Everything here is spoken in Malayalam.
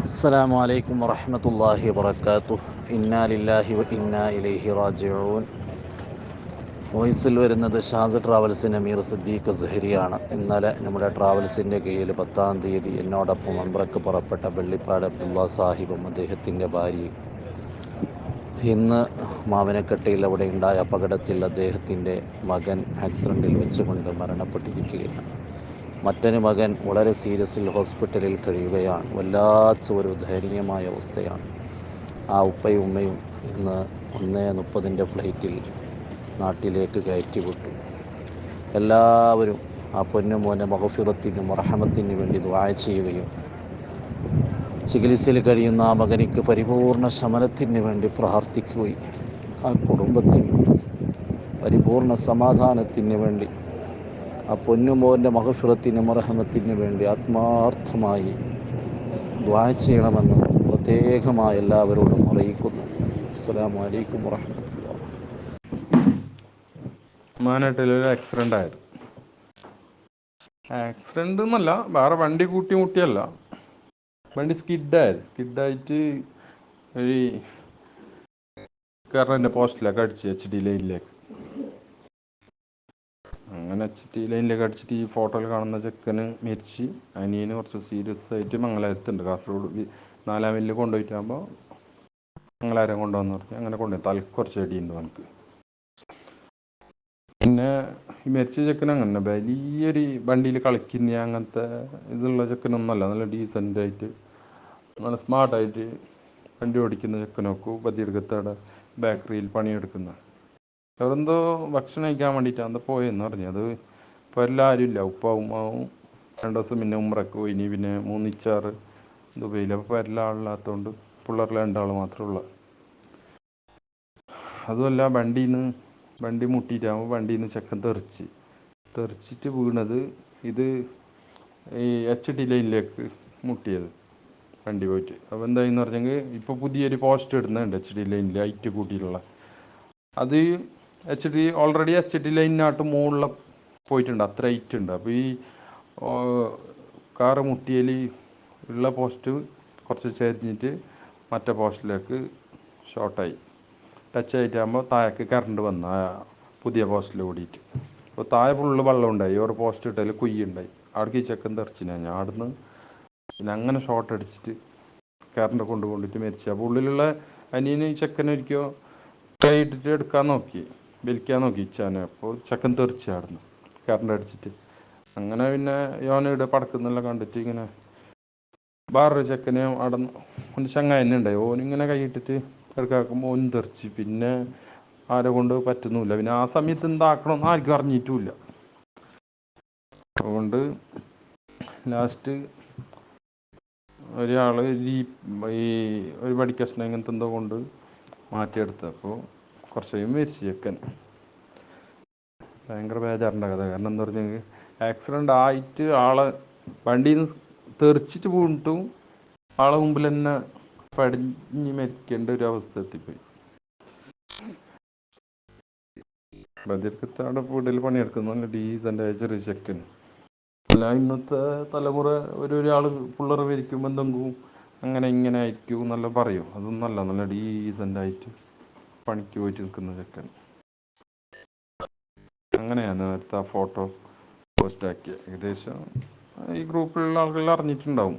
السلام عليكم ورحمة الله وبركاته إنا لله وإنا إليه راجعون വോയിസിൽ വരുന്നത് ഷാസ് ട്രാവൽസിൻ്റെ അമീർ സിദ്ദീഖ് സഹരിയാണ് ഇന്നലെ നമ്മുടെ ട്രാവൽസിൻ്റെ കീഴിൽ പത്താം തീയതി എന്നോടൊപ്പം അമ്പ്രക്ക് പുറപ്പെട്ട വെള്ളിപ്പാട് അബ്ദുള്ള സാഹിബും അദ്ദേഹത്തിൻ്റെ ഭാര്യയും ഇന്ന് മാവനക്കട്ടയിൽ അവിടെ ഉണ്ടായ അപകടത്തിൽ അദ്ദേഹത്തിൻ്റെ മകൻ ആക്സിഡൻറ്റിൽ വെച്ചുകൊണ്ട് മരണപ്പെട്ടിരിക്കുകയാണ് മറ്റൊരു മകൻ വളരെ സീരിയസിൽ ഹോസ്പിറ്റലിൽ കഴിയുകയാണ്. വല്ലാത്ത ഒരു ദയനീയമായ അവസ്ഥയാണ്. ആ ഉപ്പയും ഉമ്മയും ഇന്ന് ഒന്ന് മുപ്പതിന്റെ ഫ്ലൈറ്റിൽ നാട്ടിലേക്ക് കയറ്റിവിട്ടു. എല്ലാവരും ആ പൊന്നുമോനെ മഹഫിറത്തിനും റഹമത്തിനും വേണ്ടി ദ്വായ ചെയ്യുകയും ചികിത്സയിൽ കഴിയുന്ന ആ മകനിക്ക് പരിപൂർണ ശമനത്തിന് വേണ്ടി പ്രാർത്ഥിക്കുകയും ആ കുടുംബത്തിന് പരിപൂർണ സമാധാനത്തിന് വേണ്ടി ആ പൊന്നുമോന്റെ മഹഫിറത്തിനും റഹമത്തിന് വേണ്ടി ആത്മാർത്ഥമായി ദ്വാ ചെയ്യണമെന്ന് പ്രത്യേകമായി എല്ലാവരോടും അറിയിക്കുന്നു. അസ്സാം വലൈക്കും വാഹമത്തുള്ള മാനായിട്ടൊരു ആക്സിഡന്റ് ആയത്. ആക്സിഡന്റ് എന്നല്ല വേറെ വണ്ടി കൂട്ടി മുട്ടിയല്ല. വണ്ടി സ്കിഡായത് സ്കിഡായിട്ട് ഒരു എന്റെ പോസ്റ്റിലേക്ക് അടിച്ച് എച്ച് ഡി ലൈനിലേക്ക് അങ്ങനെ ഡി ലൈനിലേക്ക് അടിച്ചിട്ട് ഈ ഫോട്ടോയിൽ കാണുന്ന ചെക്കന് മരിച്ച് അനിയന് കുറച്ച് സീരിയസ് ആയിട്ട് മംഗലാരത്തുണ്ട്. കാസർഗോഡ് നാലാം വില്ല് കൊണ്ടുപോയിട്ടാകുമ്പോൾ മംഗലാരം കൊണ്ടുവന്ന് പറഞ്ഞു അങ്ങനെ കൊണ്ടുപോയി. തലക്ക് കുറച്ച് അടിയുണ്ട് നമുക്ക് പിന്നെ ഈ മരിച്ച ചെക്കൻ അങ്ങനെ വലിയൊരു വണ്ടിയിൽ കളിക്കുന്ന അങ്ങനത്തെ ഇതുള്ള ചെക്കനൊന്നുമല്ല. നല്ല ഡീസന്റ് ആയിട്ട് നല്ല സ്മാർട്ടായിട്ട് വണ്ടി ഓടിക്കുന്ന ചെക്കനൊക്കെ ബദിയെടുക്കത്തവിടെ ബേക്കറിയിൽ പണിയെടുക്കുന്ന. അവരെന്തോ ഭക്ഷണം കഴിക്കാൻ വേണ്ടിയിട്ടാണ് എന്താ പോയെന്ന് പറഞ്ഞു. അത് ഇപ്പോൾ എല്ലാവരും ഇല്ല. ഉപ്പാവും ഉമ്മാവും രണ്ട് ദിവസം പിന്നെ ഉമ്രക്ക് പോയി. ഇനി പിന്നെ മൂന്നിച്ചാറ് ദുബൈയിൽ അപ്പോൾ എല്ലാ ആളില്ലാത്തതുകൊണ്ട് പിള്ളേരിൽ രണ്ടാൾ മാത്രമേ ഉള്ളൂ. അതുമല്ല വണ്ടിയിൽ നിന്ന് വണ്ടി മുട്ടിയിട്ടാകുമ്പോൾ വണ്ടിയിൽ നിന്ന് ചെക്കൻ തെറിച്ച്. തെറിച്ചിട്ട് വീണത് ഇത് ഈ എച്ച് ഡി ലൈനിലേക്ക് മുട്ടിയത് വണ്ടി പോയിട്ട്. അപ്പോൾ എന്തായെന്ന് പറഞ്ഞെങ്കിൽ ഇപ്പോൾ പുതിയൊരു പോസ്റ്റ് ഇടുന്നുണ്ട് എച്ച് ഡി ലൈനിൽ ഹൈറ്റ് കൂട്ടിയിട്ടുള്ള. അത് H D already H D ലൈനിനായിട്ട് മുകളിൽ പോയിട്ടുണ്ട്. അത്ര ഹൈറ്റ് ഉണ്ട്. അപ്പോൾ ഈ കാറ് മുട്ടിയൽ ഉള്ള പോസ്റ്റ് കുറച്ച് ചരിഞ്ഞിട്ട് മറ്റേ പോസ്റ്റിലേക്ക് ഷോർട്ടായി ടച്ച് ആയിട്ടാകുമ്പോൾ താഴേക്ക് കറണ്ട് വന്നു പുതിയ പോസ്റ്റിൽ ഓടിയിട്ട്. അപ്പോൾ താഴെ ഫുള്ള് വെള്ളം ഉണ്ടായി. ഒരു പോസ്റ്റ് ഇട്ടാൽ കുയ്യുണ്ടായി അവിടേക്ക് ഈ ചെക്കൻ തെറിച്ചിനാ. ഞാൻ അവിടുന്ന് പിന്നെ അങ്ങനെ ഷോർട്ട് അടിച്ചിട്ട് കറണ്ട് കൊണ്ടുപോയിട്ട് മരിച്ചു. അപ്പോൾ ഉള്ളിലുള്ള അനിയന് ഈ ചെക്കനൊരിക്കോ കൈ ഇട്ടിട്ട് എടുക്കാൻ നോക്കി. വലിക്കാൻ നോക്കി അപ്പോൾ ചക്കൻ തെറിച്ചായിരുന്നു. കറണ്ട് അടിച്ചിട്ട്. അങ്ങനെ പിന്നെ യോനയുടെ പടക്കുന്നെല്ലാം കണ്ടിട്ട് ഇങ്ങനെ വേറൊരു ചെക്കനെ അവിടെ ഒന്ന് ചങ്ങായി തന്നെ ഉണ്ടായി ഓനിങ്ങനെ കൈയിട്ടിട്ട് എടുക്കാക്കുമ്പോൾ ഓൻ തെറിച്ച്. പിന്നെ ആരെ കൊണ്ട് പറ്റുന്നില്ല. പിന്നെ ആ സമയത്ത് എന്താക്കണമെന്ന് ആർക്കും അറിഞ്ഞിട്ടുമില്ല. അതുകൊണ്ട് ലാസ്റ്റ് ഒരാൾ ഈ ഒരു പടിക്കഷ്ണം ഇങ്ങനത്തെ എന്തോ കൊണ്ട് മാറ്റിയെടുത്തപ്പോൾ കുറച്ച് കഴിയുമ്പോൾ മരിച്ചു ചെക്കൻ ഭയങ്കര ബേജാറിന്റെ കഥ. കാരണം എന്താ പറഞ്ഞെങ്കിൽ ആക്സിഡന്റ് ആയിട്ട് ആളെ വണ്ടിയിൽ നിന്ന് തെറിച്ചിട്ട് വീണിട്ടും ആളെ മുമ്പിൽ തന്നെ പടിഞ്ഞ് മരിക്കേണ്ട ഒരു അവസ്ഥ എത്തിപ്പോയി. ബദിർക്കത്ത് വീട്ടിൽ പണിയെടുക്കുന്ന. നല്ല ഡീസന്റ് ആയ ചെറിയ ചെക്കൻ. അല്ല ഇന്നത്തെ തലമുറ ഒരു ഒരാൾ പിള്ളേർ വരിക്കുമ്പോൾ എന്തെങ്കിലും അങ്ങനെ ഇങ്ങനെ ആയിരിക്കും എന്നെല്ലാം പറയും. അതൊന്നല്ല നല്ല ഡീസന്റ് ആയിട്ട്. പണിക്ക് പോയിട്ട് നിൽക്കുന്ന ചെക്കൻ. അങ്ങനെയാണ് നേരത്തെ ആ ഫോട്ടോ പോസ്റ്റാക്കിയത് ഏകദേശം ഈ ഗ്രൂപ്പിലുള്ള ആളുകൾ അറിഞ്ഞിട്ടുണ്ടാവും.